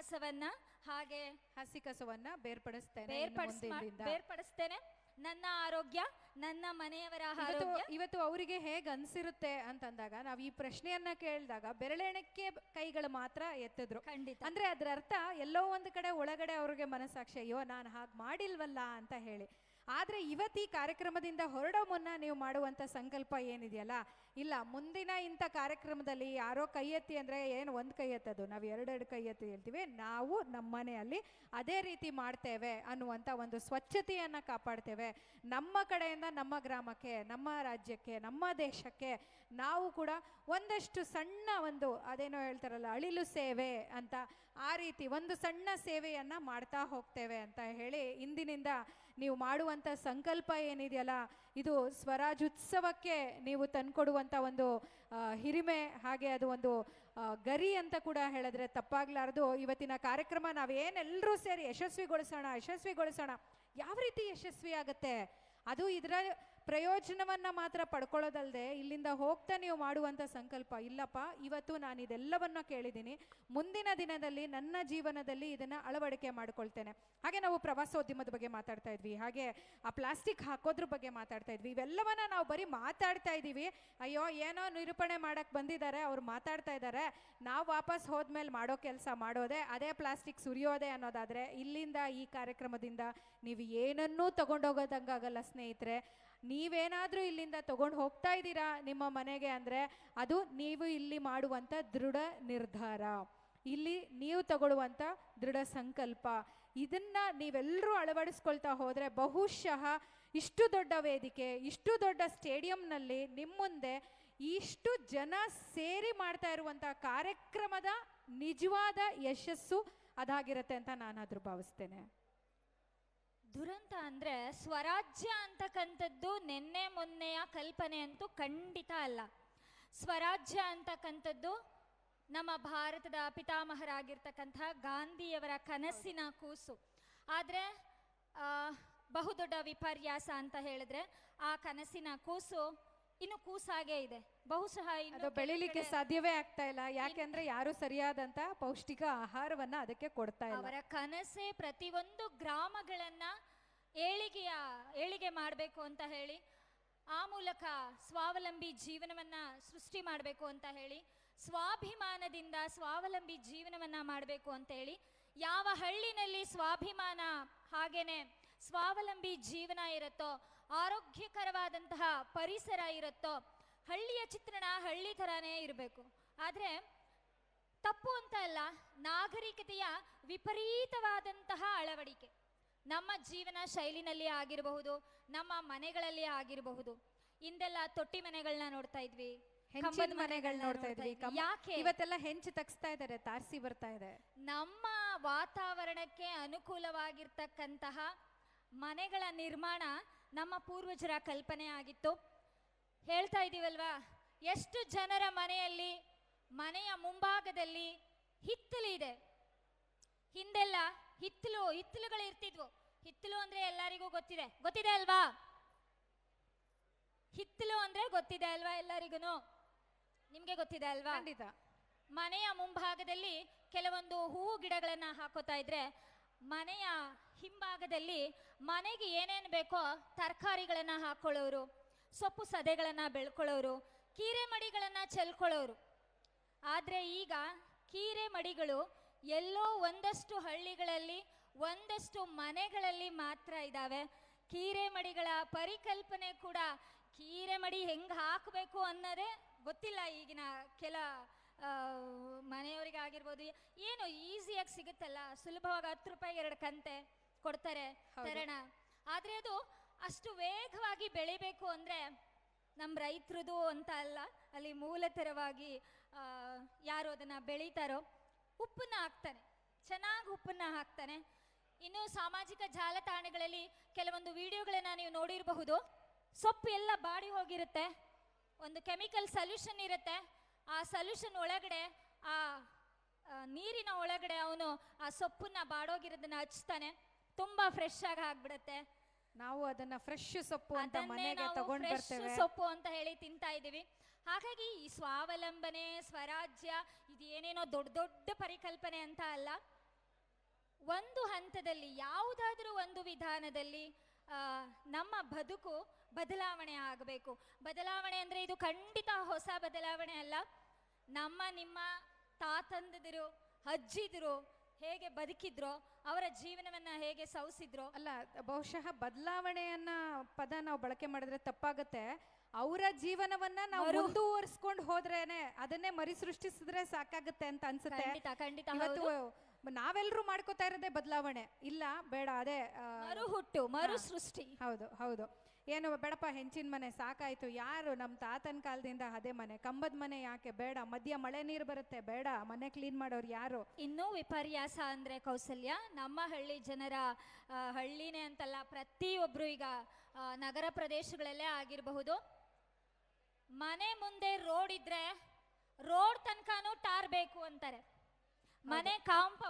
ಕಸವನ್ನ ಹಾಗೆ ಹಸಿ ಕಸವನ್ನ ಬೇರ್ಪಡಿಸ್ತೇನೆ ಬೇರ್ಪಡಿಸ್ ಬೇರ್ಪಡಿಸ್ತೇನೆ. ನನ್ನ ಆರೋಗ್ಯ ನನ್ನ ಮನೆಯವರ ಆರೋಗ್ಯ. ಇವತ್ತು ಅವರಿಗೆ ಹೇಗ್ ಅನ್ಸಿರುತ್ತೆ ಅಂತಂದಾಗ ನಾವ್ ಈ ಪ್ರಶ್ನೆಯನ್ನ ಕೇಳಿದಾಗ ಬೆರಳೆಣಕ್ಕೆ ಕೈಗಳು ಮಾತ್ರ ಎತ್ತಿದ್ರು. ಖಂಡಿತ. ಅಂದ್ರೆ ಅದ್ರ ಅರ್ಥ ಎಲ್ಲೋ ಒಂದು ಕಡೆ ಒಳಗಡೆ ಅವ್ರಿಗೆ ಮನಸ್ಸಾಕ್ಷಿ ಅಯ್ಯೋ ನಾನು ಹಾಗೆ ಮಾಡಿಲ್ವಲ್ಲ? ಅಂತ ಹೇಳಿ. ಆದ್ರೆ ಇವತ್ತು ಕಾರ್ಯಕ್ರಮದಿಂದ ಹೊರಡೋ ಮುನ್ನ ನೀವು ಮಾಡುವಂಥ ಸಂಕಲ್ಪ ಏನಿದೆಯಲ್ಲ? ಇಲ್ಲ, ಮುಂದಿನ ಇಂಥ ಕಾರ್ಯಕ್ರಮದಲ್ಲಿ ಯಾರೋ ಕೈ ಎತ್ತಿ ಅಂದರೆ ಏನು ಒಂದು ಕೈ ಎತ್ತದು ನಾವು ಎರಡೆರಡು ಕೈ ಎತ್ತಿ ಹೇಳ್ತೀವಿ, ನಾವು ನಮ್ಮ ಮನೆಯಲ್ಲಿ ಅದೇ ರೀತಿ ಮಾಡ್ತೇವೆ ಅನ್ನುವಂಥ ಒಂದು ಸ್ವಚ್ಛತೆಯನ್ನು ಕಾಪಾಡ್ತೇವೆ. ನಮ್ಮ ಕಡೆಯಿಂದ ನಮ್ಮ ಗ್ರಾಮಕ್ಕೆ, ನಮ್ಮ ರಾಜ್ಯಕ್ಕೆ, ನಮ್ಮ ದೇಶಕ್ಕೆ ನಾವು ಕೂಡ ಒಂದಷ್ಟು ಸಣ್ಣ ಒಂದು ಅದೇನೋ ಹೇಳ್ತಾರಲ್ಲ, ಅಳಿಲು ಸೇವೆ ಅಂತ ಆ ರೀತಿ ಒಂದು ಸಣ್ಣ ಸೇವೆಯನ್ನ ಮಾಡ್ತಾ ಹೋಗ್ತೇವೆ ಅಂತ ಹೇಳಿ ಇಂದಿನಿಂದ ನೀವು ಮಾಡುವಂಥ ಸಂಕಲ್ಪ ಏನಿದೆಯಲ್ಲ, ಇದು ಸ್ವರಾಜ್ಯೋತ್ಸವಕ್ಕೆ ನೀವು ತಂದ್ಕೊಡುವಂತ ಒಂದು ಹಿರಿಮೆ, ಹಾಗೆ ಅದು ಒಂದು ಗರಿ ಅಂತ ಕೂಡ ಹೇಳಿದ್ರೆ ತಪ್ಪಾಗ್ಲಾರ್ದು. ಇವತ್ತಿನ ಕಾರ್ಯಕ್ರಮ ನಾವೇನೆಲ್ಲರೂ ಸೇರಿ ಯಶಸ್ವಿಗೊಳಿಸೋಣ ಯಶಸ್ವಿಗೊಳಿಸೋಣ, ಯಾವ ರೀತಿ ಯಶಸ್ವಿ ಆಗುತ್ತೆ ಅದು ಇದರ ಪ್ರಯೋಜನವನ್ನ ಮಾತ್ರ ಪಡ್ಕೊಳ್ಳೋದಲ್ಲದೆ ಇಲ್ಲಿಂದ ಹೋಗ್ತಾ ನೀವು ಮಾಡುವಂಥ ಸಂಕಲ್ಪ ಇಲ್ಲಪ್ಪ, ಇವತ್ತು ನಾನು ಇದೆಲ್ಲವನ್ನ ಕೇಳಿದ್ದೀನಿ. ಮುಂದಿನ ದಿನದಲ್ಲಿ ನನ್ನ ಜೀವನದಲ್ಲಿ ಇದನ್ನ ಅಳವಡಿಕೆ ಮಾಡ್ಕೊಳ್ತೇನೆ. ಹಾಗೆ ನಾವು ಪ್ರವಾಸೋದ್ಯಮದ ಬಗ್ಗೆ ಮಾತಾಡ್ತಾ ಇದ್ವಿ, ಹಾಗೆ ಆ ಪ್ಲಾಸ್ಟಿಕ್ ಹಾಕೋದ್ರ ಬಗ್ಗೆ ಮಾತಾಡ್ತಾ ಇದ್ವಿ. ಇವೆಲ್ಲವನ್ನ ನಾವು ಬರೀ ಮಾತಾಡ್ತಾ ಇದ್ದೀವಿ. ಅಯ್ಯೋ, ಏನೋ ನಿರೂಪಣೆ ಮಾಡಕ್ ಬಂದಿದ್ದಾರೆ, ಅವ್ರು ಮಾತಾಡ್ತಾ ಇದ್ದಾರೆ. ನಾವು ವಾಪಸ್ ಹೋದ್ಮೇಲೆ ಮಾಡೋ ಕೆಲಸ ಮಾಡೋದೇ, ಅದೇ ಪ್ಲಾಸ್ಟಿಕ್ ಸುರಿಯೋದೆ ಅನ್ನೋದಾದ್ರೆ ಇಲ್ಲಿಂದ ಈ ಕಾರ್ಯಕ್ರಮದಿಂದ ನೀವು ಏನನ್ನೂ ತಗೊಂಡೋಗೋದಂಗಾಗಲ್ಲ ಸ್ನೇಹಿತರೆ. ನೀವೇನಾದರೂ ಇಲ್ಲಿಂದ ತೊಗೊಂಡು ಹೋಗ್ತಾ ಇದ್ದೀರಾ ನಿಮ್ಮ ಮನೆಗೆ ಅಂದರೆ ಅದು ನೀವು ಇಲ್ಲಿ ಮಾಡುವಂಥ ದೃಢ ನಿರ್ಧಾರ. ಇಲ್ಲಿ ನೀವು ತಗೊಳ್ಳುವಂಥ ದೃಢ ಸಂಕಲ್ಪ. ಇದನ್ನ ನೀವೆಲ್ಲರೂ ಅಳವಡಿಸ್ಕೊಳ್ತಾ ಹೋದರೆ ಬಹುಶಃ ಇಷ್ಟು ದೊಡ್ಡ ವೇದಿಕೆ, ಇಷ್ಟು ದೊಡ್ಡ ಸ್ಟೇಡಿಯಂನಲ್ಲಿ ನಿಮ್ಮ ಮುಂದೆ ಇಷ್ಟು ಜನ ಸೇರಿ ಮಾಡ್ತಾ ಇರುವಂಥ ಕಾರ್ಯಕ್ರಮದ ನಿಜವಾದ ಯಶಸ್ಸು ಅದಾಗಿರುತ್ತೆ ಅಂತ ನಾನಾದರೂ ಭಾವಿಸ್ತೇನೆ. ದುರಂತ ಅಂದ್ರೆ ಸ್ವರಾಜ್ಯ ಅಂತಕ್ಕಂಥದ್ದು ನಿನ್ನೆ ಮೊನ್ನೆಯ ಕಲ್ಪನೆ ಅಂತೂ ಖಂಡಿತ ಅಲ್ಲ. ಸ್ವರಾಜ್ಯ ಅಂತಕ್ಕಂಥದ್ದು ನಮ್ಮ ಭಾರತದ ಪಿತಾಮಹರಾಗಿರ್ತಕ್ಕಂತಹ ಗಾಂಧಿಯವರ ಕನಸಿನ ಕೂಸು. ಆದರೆ ಬಹುದೊಡ್ಡ ವಿಪರ್ಯಾಸ ಅಂತ ಹೇಳಿದ್ರೆ ಆ ಕನಸಿನ ಕೂಸು ಇನ್ನು ಕೂಸಾಗೇ ಇದೆ. ಬಹುಶಃ ಇನ್ನು ಅದು ಬೆಳಿಲಿಕ್ಕೆ ಸಾಧ್ಯವೇ ಆಗ್ತಾ ಇಲ್ಲ. ಯಾಕೆಂದ್ರೆ ಯಾರು ಸರಿಯಾದಂತ ಪೌಷ್ಟಿಕ ಆಹಾರವನ್ನ ಅದಕ್ಕೆ ಕೊಡ್ತಾ ಇಲ್ಲ. ಅವರ ಕನಸೇ ಪ್ರತಿಯೊಂದು ಗ್ರಾಮಗಳನ್ನ ಏಳಿಗೆಯ ಏಳಿಗೆ ಮಾಡಬೇಕು ಅಂತ ಹೇಳಿ ಆ ಮೂಲಕ ಸ್ವಾವಲಂಬಿ ಜೀವನವನ್ನ ಸೃಷ್ಟಿ ಮಾಡಬೇಕು ಅಂತ ಹೇಳಿ ಸ್ವಾಭಿಮಾನದಿಂದ ಸ್ವಾವಲಂಬಿ ಜೀವನವನ್ನ ಮಾಡಬೇಕು ಅಂತ ಹೇಳಿ ಯಾವ ಹಳ್ಳಿನಲ್ಲಿ ಸ್ವಾಭಿಮಾನ ಹಾಗೇನೆ ಸ್ವಾವಲಂಬಿ ಜೀವನ ಇರುತ್ತೋ ಆರೋಗ್ಯಕರವಾದಂತಹ ಪರಿಸರ ಇರುತ್ತೋ ಹಳ್ಳಿಯ ಚಿತ್ರಣ ಹಳ್ಳಿ ಥರನೇ ಇರಬೇಕು. ಆದರೆ ತಪ್ಪು ಅಂತ ಅಲ್ಲ ನಾಗರಿಕತೆಯ ವಿಪರೀತವಾದಂತಹ ಅಳವಡಿಕೆ. ನಮ್ಮ ಜೀವನ ಶೈಲಿನಲ್ಲಿ ಆಗಿರಬಹುದು ನಮ್ಮ ಮನೆಗಳಲ್ಲಿ ಆಗಿರಬಹುದು. ಇಂದೆಲ್ಲ ತೊಟ್ಟಿ ಮನೆಗಳನ್ನ ನೋಡ್ತಾ ಇದ್ವಿ ಹೆಂಚಿನ ಮನೆಗಳು ನೋಡ್ತಾ ಇದ್ವಿ. ಯಾಕೆ? ಇವತ್ತೆಲ್ಲ ಹೆಂಚು ತಗ್ಸ್ತಾ ಇದ್ದಾರೆ ತಾರ್ಸಿ ಬರ್ತಾ ಇದೆ. ನಮ್ಮ ವಾತಾವರಣಕ್ಕೆ ಅನುಕೂಲವಾಗಿರ್ತಕ್ಕಂತಹ ಮನೆಗಳ ನಿರ್ಮಾಣ ನಮ್ಮ ಪೂರ್ವಜರ ಕಲ್ಪನೆ ಆಗಿತ್ತು. ಹೇಳ್ತಾ ಇದ್ದೀವಲ್ವಾ? ಎಷ್ಟು ಜನರ ಮನೆಯಲ್ಲಿ ಮನೆಯ ಮುಂಭಾಗದಲ್ಲಿ ಹಿತ್ತಲು ಇದೆ. ಹಿಂದೆಲ್ಲ ಹಿತ್ತಲು ಹಿತ್ತಲುಗಳು ಇರ್ತಿದ್ವು. ಹಿತ್ತಲು ಅಂದ್ರೆ ಎಲ್ಲರಿಗೂ ಗೊತ್ತಿದೆ. ಗೊತ್ತಿದೆ ಅಲ್ವಾ? ಹಿತ್ತಲು ಅಂದ್ರೆ ಗೊತ್ತಿದೆ ಅಲ್ವಾ ಎಲ್ಲರಿಗೂ ನಿಮ್ಗೆ ಗೊತ್ತಿದೆ ಅಲ್ವಾ? ಖಂಡಿತ. ಮನೆಯ ಮುಂಭಾಗದಲ್ಲಿ ಕೆಲವೊಂದು ಹೂವು ಗಿಡಗಳನ್ನ ಹಾಕೋತಾ ಇದ್ರೆ ಮನೆಯ ಹಿಂಭಾಗದಲ್ಲಿ ಮನೆಗೆ ಏನೇನು ಬೇಕೋ ತರಕಾರಿಗಳನ್ನು ಹಾಕೊಳ್ಳೋರು, ಸೊಪ್ಪು ಸದೆಗಳನ್ನ ಬೆಳ್ಕೊಳ್ಳೋರು, ಕೀರೆ ಮಡಿಗಳನ್ನ ಚೆಲ್ಕೊಳ್ಳೋರು. ಆದರೆ ಈಗ ಕೀರೆ ಮಡಿಗಳು ಎಲ್ಲೋ ಒಂದಷ್ಟು ಹಳ್ಳಿಗಳಲ್ಲಿ, ಒಂದಷ್ಟು ಮನೆಗಳಲ್ಲಿ ಮಾತ್ರ ಇದ್ದಾವೆ ಕೀರೆ ಮಡಿಗಳ ಪರಿಕಲ್ಪನೆ ಕೂಡ ಕೀರೆ ಮಡಿ ಹೆಂಗೆ ಹಾಕಬೇಕು ಅನ್ನೋದೇ ಗೊತ್ತಿಲ್ಲ ಈಗಿನ ಕೆಲ ಆ, ಮನೆಯವರಿಗಾಗಿರ್ಬೋದು ಏನು ಈಸಿಯಾಗಿ ಸಿಗುತ್ತಲ್ಲ ಸುಲಭವಾಗಿ ಹತ್ತು ರೂಪಾಯಿ ಎರಡು ಕಂತೆ ಕೊಡ್ತಾರೆ ಸರಣ ತರಣ. ಆದರೆ ಅದು ಅಷ್ಟು ವೇಗವಾಗಿ ಬೆಳಿಬೇಕು ಅಂದರೆ ನಮ್ಮ ರೈತರದು ಅಂತ ಅಲ್ಲ ಅಲ್ಲಿ ಮೂಲತರವಾಗಿ ಯಾರು ಅದನ್ನು ಬೆಳೀತಾರೋ ಉಪ್ಪನ್ನ ಹಾಕ್ತಾನೆ. ಚೆನ್ನಾಗಿ ಉಪ್ಪನ್ನ ಹಾಕ್ತಾನೆ. ಇನ್ನು ಸಾಮಾಜಿಕ ಜಾಲತಾಣಗಳಲ್ಲಿ ಕೆಲವೊಂದು ವಿಡಿಯೋಗಳನ್ನು ನೀವು ನೋಡಿರಬಹುದು. ಸೊಪ್ಪು ಎಲ್ಲ ಬಾಡಿ ಹೋಗಿರುತ್ತೆ. ಒಂದು ಕೆಮಿಕಲ್ ಸೊಲ್ಯೂಷನ್ ಇರುತ್ತೆ. ಆ ಸೊಲ್ಯೂಷನ್ ಒಳಗಡೆ ಆ ನೀರಿನ ಒಳಗಡೆ ಅವನು ಆ ಸೊಪ್ಪನ್ನ ಬಾಡೋಗಿರೋದನ್ನ ಹಚ್ತಾನೆ. ತುಂಬಾ ಫ್ರೆಶ್ ಆಗಿ ಆಗ್ಬಿಡುತ್ತೆ. ನಾವು ಅದನ್ನ ಫ್ರೆಶ್ ಸೊಪ್ಪು ಅಂತ ಮನೆಗೆ ತಗೊಂಡು ಬರ್ತೇವೆ. ಸೊಪ್ಪು ಅಂತ ಹೇಳಿ ತಿಂತಾ ಇದೀವಿ ಹಾಗಾಗಿ ಈ ಸ್ವಾವಲಂಬನೆ ಸ್ವರಾಜ್ಯ ಇದು ಏನೇನೋ ದೊಡ್ಡ ದೊಡ್ಡ ಪರಿಕಲ್ಪನೆ ಅಂತ ಅಲ್ಲ. ಒಂದು ಹಂತದಲ್ಲಿ ಯಾವುದಾದ್ರೂ ಒಂದು ವಿಧಾನದಲ್ಲಿ ಆ, ನಮ್ಮ ಬದುಕು ಬದಲಾವಣೆ ಆಗಬೇಕು. ಬದಲಾವಣೆ ಅಂದ್ರೆ ಇದು ಖಂಡಿತ ಹೊಸ ಬದಲಾವಣೆ ಅಲ್ಲ. ನಮ್ಮ ನಿಮ್ಮ ತಾತಂದಿದ್ರು ಅಜ್ಜಿದಿರು ಹೇಗೆ ಬದುಕಿದ್ರೋ ಅವರ ಜೀವನವನ್ನ ಹೇಗೆ ಸೌಸಿದ್ರೋ. ಅಲ್ಲ ಬಹುಶಃ ಬದಲಾವಣೆಯನ್ನ ಪದ ನಾವು ಬಳಕೆ ಮಾಡಿದ್ರೆ ತಪ್ಪಾಗತ್ತೆ. ಅವರ ಜೀವನವನ್ನ ನಾವು ಮರು- ಮುಂದುವರಿಸ್ಕೊಂಡು ಹೋದ್ರೇನೆ ಅದನ್ನೇ ಮರಿ ಸೃಷ್ಟಿಸಿದ್ರೆ ಸಾಕಾಗುತ್ತೆ ಅಂತ ಅನ್ಸುತ್ತೆ. ಖಂಡಿತ ಖಂಡಿತ ಇವತ್ತು ನಾವೆಲ್ಲರೂ ಮಾಡ್ಕೋತಾ ಇರೋದೇ ಬದಲಾವಣೆ. ಇಲ್ಲ ಬೇಡ ಅದೇ ಆ, ಮರುಹುಟ್ಟು ಮರು ಸೃಷ್ಟಿ ಹೌದು ಹೌದು. ಏನು ಬೇಡಪ್ಪ ಹೆಂಚಿನ ಮನೆ ಸಾಕಾಯ್ತು. ಯಾರು ನಮ್ಮ ತಾತನ ಕಾಲದಿಂದ ಅದೇ ಮನೆ. ಕಂಬದ ಮನೆ ಯಾಕೆ? ಬೇಡ. ಮಧ್ಯ ಮಳೆ ನೀರು ಬರುತ್ತೆ. ಬೇಡ. ಮನೆ ಕ್ಲೀನ್ ಮಾಡೋರು ಯಾರು? ಇನ್ನೂ ವಿಪರ್ಯಾಸ ಅಂದ್ರೆ ಕೌಸಲ್ಯ. ನಮ್ಮ ಹಳ್ಳಿ ಜನರ ಆ, ಹಳ್ಳಿನೇ ಅಂತಲ್ಲ ಪ್ರತಿಯೊಬ್ರು ಈಗ ಆ, ನಗರ ಪ್ರದೇಶಗಳಲ್ಲೇ ಆಗಿರಬಹುದು. ಮನೆ ಮುಂದೆ ರೋಡ್ ಇದ್ರೆ ರೋಡ್ ತನಕನೂ ಟಾರ್ ಬೇಕು ಅಂತಾರೆ. ಮನೆ ಕಾಂಪ